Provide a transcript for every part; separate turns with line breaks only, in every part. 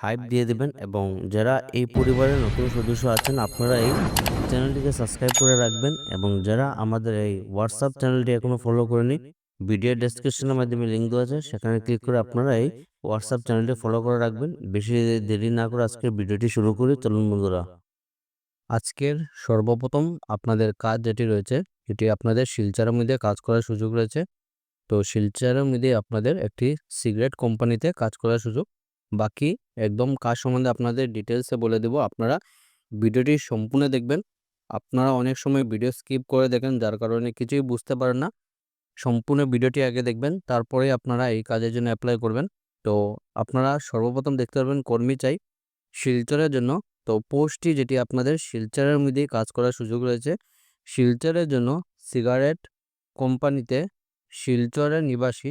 Hype দিয়ে দিবেন এবং যারা এই পরিবারের নতুন সদস্য আছেন, আপনারা এই চ্যানেলটিকে সাবস্ক্রাইব করে রাখবেন এবং যারা আমাদের এই হোয়াটসঅ্যাপ চ্যানেলটি এখনও ফলো করেনি ভিডিও ডেসক্রিপশনের মাধ্যমে লিঙ্ক দেওয়া আছে, সেখানে ক্লিক করে আপনারা এই হোয়াটসঅ্যাপ চ্যানেলটি ফলো করে রাখবেন। বেশি দেরি না করে আজকের ভিডিওটি শুরু করি, চলুন বন্ধুরা। আজকের সর্বপ্রথম আপনাদের কাজ যেটি রয়েছে, এটি আপনাদের শিলচারের মধ্যে কাজ করার সুযোগ রয়েছে। তো শিলচারের মধ্যে আপনাদের একটি সিগারেট কোম্পানিতে কাজ করার সুযোগ। বাকি একদম কাজ সম্বন্ধে আপনাদের ডিটেলসে বলে দেব। আপনারা ভিডিওটি সম্পূর্ণ দেখবেন। আপনারা অনেক সময় ভিডিও স্কিপ করে দেখেন, যার কারণে কিছুই বুঝতে পারেন না। সম্পূর্ণ ভিডিওটি আগে দেখবেন, তারপরে আপনারা এই কাজের জন্য অ্যাপ্লাই করবেন। তো আপনারা সর্বপ্রথম দেখতে পারবেন কর্মী চাই শিলচরের জন্য। তো পোস্টটি যেটি আপনাদের শিলচরের মধ্যেই কাজ করার সুযোগ রয়েছে। শিলচরের জন্য সিগারেট কোম্পানিতে শিলচরের নিবাসী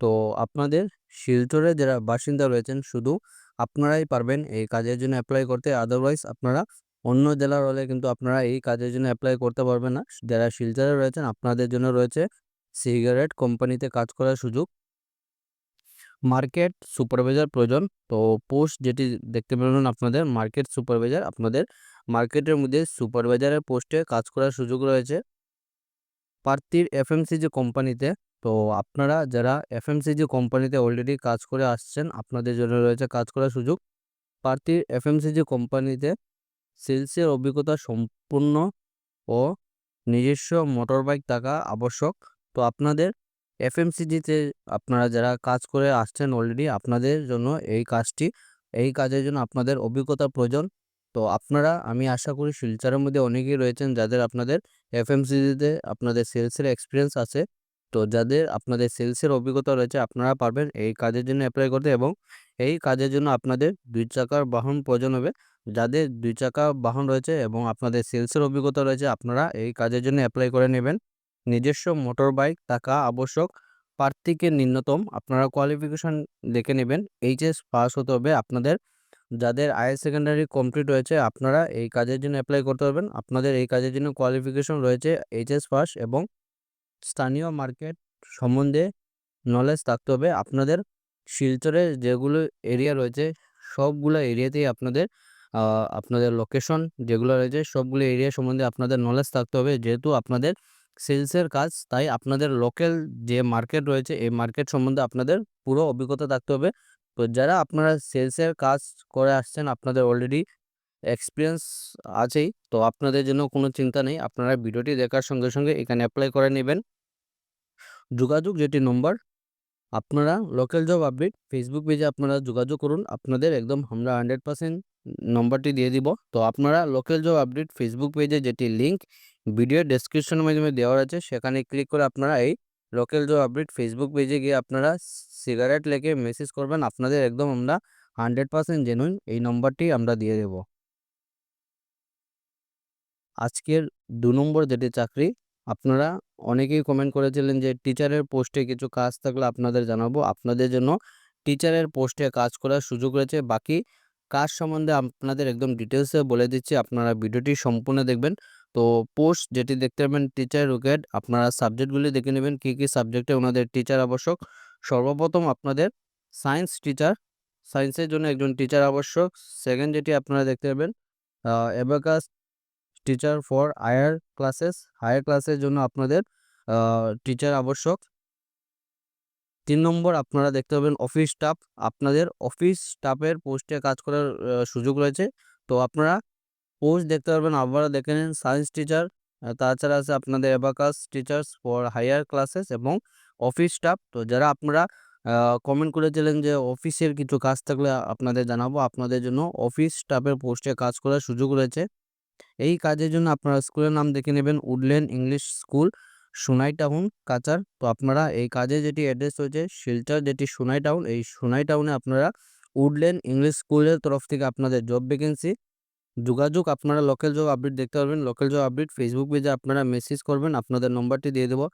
তো আপনাদের শিলচরে যারা বাসিন্দা রয়েছেন, শুধু আপনারাই পারবেন এই কাজের জন্য অ্যাপ্লাই করতে। আদারওয়াইজ আপনারা অন্য জেলার হলে কিন্তু আপনারা এই কাজের জন্য অ্যাপ্লাই করতে পারবেন না। যারা শিলচরে রয়েছেন, আপনাদের জন্য রয়েছে সিগারেট কোম্পানিতে কাজ করার সুযোগ। মার্কেট সুপারভাইজার প্রয়োজন, তো পোস্ট যেটি দেখতে পেলেন আপনাদের, মার্কেট সুপারভাইজার, আপনাদের মার্কেটের মধ্যে সুপারভাইজারের পোস্টে কাজ করার সুযোগ রয়েছে। প্রার্থীর এফএমসিজি কোম্পানিতে তো আপনারা যারা এফ এফএমসিজি কোম্পানিতে অলরেডি কাজ করে আসছেন, আপনাদের জন্য রয়েছে কাজ করার সুযোগ। প্রার্থীর এফএমসিজি কোম্পানিতে সেলসের অভিজ্ঞতা সম্পূর্ণ ও নিজস্ব মোটর বাইক থাকা আবশ্যক। তো আপনাদের এফ এফএমসিজিতে আপনারা যারা কাজ করে আসছেন অলরেডি আপনাদের জন্য এই কাজটি, এই কাজের জন্য আপনাদের অভিজ্ঞতা প্রয়োজন। তো আপনারা, আমি আশা করি শিলচারের মধ্যে অনেকেই রয়েছেন যাদের আপনাদের এফ এফএমসিজিতে আপনাদের সেলসের এক্সপিরিয়েন্স আছে। তো যাদের আপনাদের সেলসের অভিজ্ঞতা রয়েছে, আপনারা পারবেন এই কাজের জন্য অ্যাপ্লাই করতে এবং এই কাজের জন্য আপনাদের দুই চাকার বাহন প্রয়োজন হবে। যাদের দুই চাকা বাহন রয়েছে এবং আপনাদের সেলসের অভিজ্ঞতা রয়েছে, আপনারা এই কাজের জন্য অ্যাপ্লাই করে নেবেন। নিজস্ব মোটর বাইক থাকা আবশ্যক। প্রার্থীকে ন্যূনতম আপনারা কোয়ালিফিকেশন দেখে নেবেন। এইচএস পাস হতে হবে। আপনাদের যাদের হায়ার সেকেন্ডারি কমপ্লিট হয়েছে আপনারা এই কাজের জন্য অ্যাপ্লাই করতে পারবেন। আপনাদের এই কাজের জন্য কোয়ালিফিকেশন রয়েছে এইচএস পাস এবং স্থানীয় মার্কেট সম্বন্ধে নলেজ থাকতে হবে। আপনাদের শিলচরে যেগুলো এরিয়া রয়েছে, সবগুলো এরিয়াতেই আপনাদের আপনাদের লোকেশন যেগুলো রয়েছে, সবগুলো এরিয়া সম্বন্ধে আপনাদের নলেজ থাকতে হবে। যেহেতু আপনাদের সেলসের কাজ, তাই আপনাদের লোকাল যে মার্কেট রয়েছে, এই মার্কেট সম্বন্ধে আপনাদের পুরো অভিজ্ঞতা থাকতে হবে। তো যারা আপনারা সেলসের কাজ করে আসছেন, আপনাদের অলরেডি এক্সপিরিয়েন্স আছেই, তো আপনাদের জন্য কোনো চিন্তা নেই। আপনারা ভিডিওটি দেখার সঙ্গে সঙ্গে এখানে অ্যাপ্লাই করে নেবেন। যোগাযোগ যেটি নম্বর আপনারা লোকাল জব আপডেট ফেসবুক পেজে আপনারা যোগাযোগ করুন। আপনাদের একদম আমরা হান্ড্রেড পার্সেন্ট নম্বরটি দিয়ে দিব। তো আপনারা লোকাল জব আপডেট ফেসবুক পেজে যেটি লিঙ্ক ভিডিও ডেসক্রিপশনের মাধ্যমে দেওয়া আছে, সেখানে ক্লিক করে আপনারা এই লোকাল জব আপডেট ফেসবুক পেজে গিয়ে আপনারা সিগারেট লেগে মেসেজ করবেন। আপনাদের একদম আমরা হান্ড্রেড পার্সেন্ট জেনুইন এই নম্বরটি আমরা দিয়ে দেব। আজকের দু নম্বর যেটি চাকরি আপনারা অনেকেই কমেন্ট করেছিলেন যে, টিচারের পোস্টে কিছু কাজ থাকলে আপনাদের জানাব। আপনাদের জন্য টিচারের পোস্টে কাজ করার সুযোগ রয়েছে। বাকি কাজ সম্বন্ধে আপনাদের একদম ডিটেলসে বলে দিচ্ছি। আপনারা ভিডিওটি সম্পূর্ণ দেখবেন। তো পোস্ট যেটি দেখতে পাবেন, টিচার রুকেট আপনারা সাবজেক্টগুলি দেখে নেবেন। কী কী সাবজেক্টে ওনাদের টিচার আবশ্যক? সর্বপ্রথম আপনাদের সায়েন্স টিচার সায়েন্সের জন্য একজন টিচার আবশ্যক। সেকেন্ড যেটি আপনারা দেখতে পাবেন abacus teacher for higher classes higher ক্লাসের জন্য আপনাদের টিচার আবশ্যক। তিন নম্বর আপনারা দেখতে পাবেন অফিস স্টাফ আপনাদের অফিস স্টাফের পোস্টে কাজ করার সুযোগ রয়েছে। তো আপনারা পোস্ট দেখতে পারবেন, আপনারা দেখে নিন সায়েন্স টিচার তাছাড়া আছে আপনাদের abacus teachers for higher classes এবং অফিস স্টাফ তো যারা আপনারা কমেন্ট করেছিলেন যে অফিসের কিছু কাজ থাকলে আপনাদের জানাব, আপনাদের জন্য অফিস স্টাফের পোস্টে কাজ করার সুযোগ রয়েছে। এই কাজের জন্য আপনারা স্কুলের নাম দেখে নেবেন Woodland English school, Sonai town Cachar তো আপনারা এই কাজে যেটি অ্যাড্রেস রয়েছে, শিলচর যেটি সোনাই টাউন, এই সোনাই টাউনে আপনারা উডল্যান্ড ইংলিশ স্কুলের তরফ থেকে আপনাদের জব ভ্যাকেন্সি যোগাযোগ আপনারা লোকাল জব আপডেট দেখতে পারবেন। লোকাল জব আপডেট ফেসবুক পেজে আপনারা মেসেজ করবেন, আপনাদের নম্বরটি দিয়ে দেবো।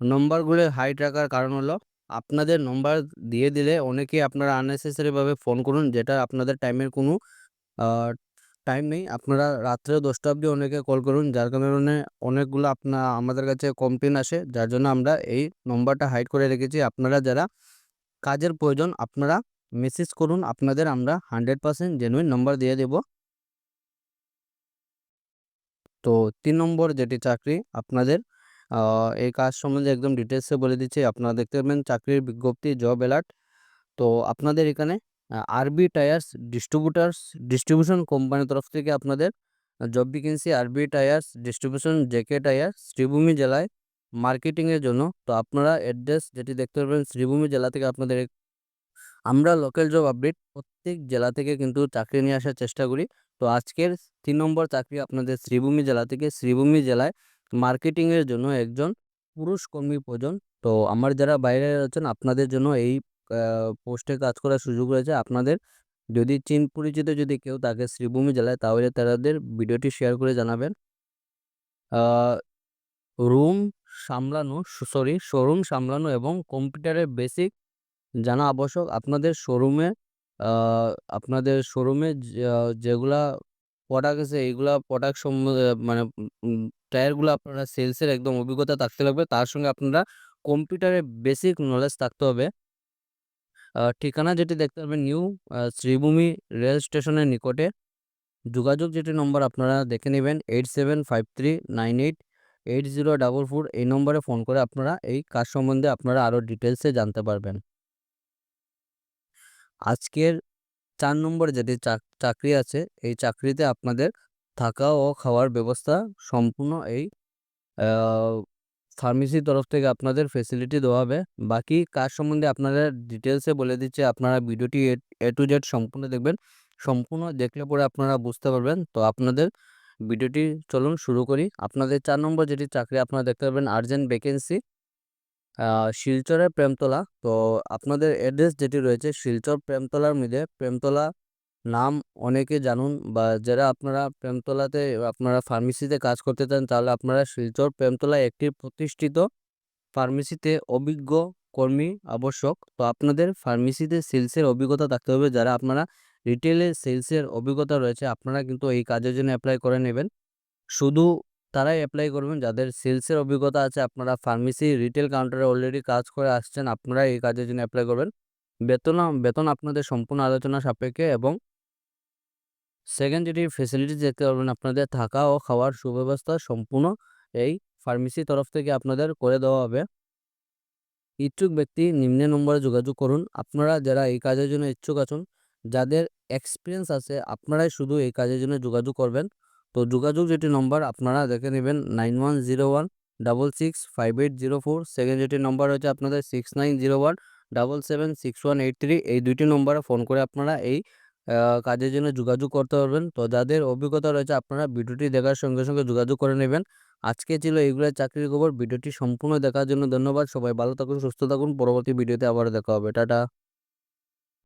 নম্বরগুলো হাইড রাখার কারণ হলো, আপনাদের নম্বর দিয়ে দিলে অনেকেই আপনারা আননেসেসারিভাবে ফোন করুন, যেটা আপনাদের টাইমের কোনো টাইম নেই। আপনারা রাত্রে দশটা অবধি অনেকে কল করুন, যার কারণে অনেকগুলো আপনার আমাদের কাছে কমপ্লেন আসে। যার জন্য আমরা এই নম্বরটা হাইড করে রেখেছি। আপনারা যারা কাজের প্রয়োজন, আপনারা মেসেজ করুন। আপনাদের আমরা হান্ড্রেড পার্সেন্ট জেনুইন নম্বর দিয়ে দেব। তো তিন নম্বর যেটি চাকরি, আপনাদের এই কাজ সম্বন্ধে একদম ডিটেলসে বলে দিচ্ছি। আপনারা দেখতে পাবেন চাকরির বিজ্ঞপ্তি জব অ্যালার্ট তো আপনাদের এখানে আরবি টায়ার্স ডিস্ট্রিবিউটার্স, ডিস্ট্রিবিউশন কোম্পানির তরফ থেকে আপনাদের job vacancy RB tyres, distribution JK tyre Sribhumi জেলায় মার্কেটিংয়ের জন্য। তো আপনারা অ্যাড্রেস যেটি দেখতে পাবেন শ্রীভূমি জেলা থেকে আপনাদের আমরা লোকাল জব আপডেট প্রত্যেক জেলা থেকে কিন্তু চাকরি নিয়ে আসার চেষ্টা করি। তো আজকের তিন নম্বর চাকরি আপনাদের শ্রীভূমি জেলা থেকে শ্রীভূমি জেলায় মার্কেটিংয়ের জন্য একজন পুরুষ কর্মী প্রয়োজন। তো আমার যারা বাইরে আছেন, আপনাদের জন্য এই পোস্টে কাজ করার সুযোগ রয়েছে। আপনাদের যদি চিন পরিচিত যদি কেউ থাকে শ্রীভূমি জেলায়, তাহলে তাদের ভিডিওটি শেয়ার করে জানাবেন। রুম সামলানো সরি, শোরুম সামলানো এবং কম্পিউটারের বেসিক জানা আবশ্যক। আপনাদের শোরুমে আপনাদের শোরুমে যেগুলা প্রোডাক্ট আছে, এইগুলা প্রোডাক্ট সম্বন্ধে মানে টায়ারগুলো আপনারা সেলসের একদম অভিজ্ঞতা থাকতে লাগবে। তার সঙ্গে আপনারা কম্পিউটারের বেসিক নলেজ থাকতে হবে। ঠিকানা যেটি দেখতে পাবেন নিউ শ্রীভূমি রেল স্টেশনের নিকটে। যোগাযোগ যেটি নম্বর আপনারা দেখে নেবেন eight seven five three nine eight eight zero double four, এই নম্বরে ফোন করে আপনারা এই কাজ সম্বন্ধে আপনারা আরও ডিটেলসে জানতে পারবেন। আজকের চার নম্বর যেটি চাক- চাকরি আছে, এই চাকরিতে আপনাদের থাকা ও খাওয়ার ব্যবস্থা সম্পূর্ণ এই ফার্মেসির তরফ থেকে আপনাদের ফেসিলিটি দেওয়া হবে। বাকি কাজ সম্বন্ধে আপনারা ডিটেলসে বলে দিচ্ছে, আপনারা ভিডিওটি এ টু জেড সম্পূর্ণ দেখবেন। সম্পূর্ণ দেখলে পরে আপনারা বুঝতে পারবেন। তো আপনাদের ভিডিওটি চলুন শুরু করি। আপনাদের চার নম্বর যেটি চাকরি আপনারা দেখতে পাবেন আর্জেন্ট ভ্যাকেন্সি শিলচরের প্রেমতলা। তো আপনাদের অ্যাড্রেস যেটি রয়েছে, শিলচর প্রেমতলার মধ্যে, প্রেমতলা নাম অনেকে জানুন বা যারা আপনারা প্রেমতলাতে, আপনারা ফার্মেসিতে কাজ করতে চান, তাহলে আপনারা শিলচর প্রেমতলায় একটি প্রতিষ্ঠিত ফার্মেসিতে অভিজ্ঞ কর্মী আবশ্যক। তো আপনাদের ফার্মেসিতে সেলসের অভিজ্ঞতা থাকতে হবে। যারা আপনারা রিটেলে সেলসের অভিজ্ঞতা রয়েছে, আপনারা কিন্তু এই কাজের জন্য অ্যাপ্লাই করে নেবেন। শুধু তারাই অ্যাপ্লাই করবেন, যাদের সেলসের অভিজ্ঞতা আছে, আপনারা ফার্মেসি রিটেল কাউন্টারে অলরেডি কাজ করে আসছেন আপনারা এই কাজের জন্য অ্যাপ্লাই করবেন। বেতন বেতন আপনাদের সম্পূর্ণ আলোচনা সাপেক্ষে এবং সেকেন্ড যেটি ফেসিলিটিস দেখতে পারবেন আপনাদের থাকা ও খাওয়ার সুব্যবস্থা সম্পূর্ণ এই ফার্মেসি তরফ থেকে আপনাদের করে দেওয়া হবে। ইচ্ছুক ব্যক্তি নিম্নে নম্বরে যোগাযোগ করুন। আপনারা যারা এই কাজের জন্য ইচ্ছুক আছেন, যাদের এক্সপিরিয়েন্স আছে, আপনারাই শুধু এই কাজের জন্য যোগাযোগ করবেন। তো যোগাযোগ যেটি নম্বর আপনারা দেখে নেবেন nine one zero one double six five eight zero four second যেটি নম্বর হচ্ছে আপনাদের six nine zero one double seven six one eight three এই দুইটি নম্বরে ফোন করে আপনারা এই কাজের জন্য যোগাযোগ করতে পারবেন। তো যাদের অভিজ্ঞতা রয়েছে আপনারা ভিডিওটি দেখার সঙ্গে সঙ্গে যোগাযোগ করে নেবেন। আজকে ছিল এইগুলো চাকরির খবর। ভিডিওটি সম্পূর্ণ দেখার জন্য ধন্যবাদ। সবাই ভালো থাকুন, সুস্থ থাকুন। পরবর্তী ভিডিওতে আবার দেখা হবে। টাটা।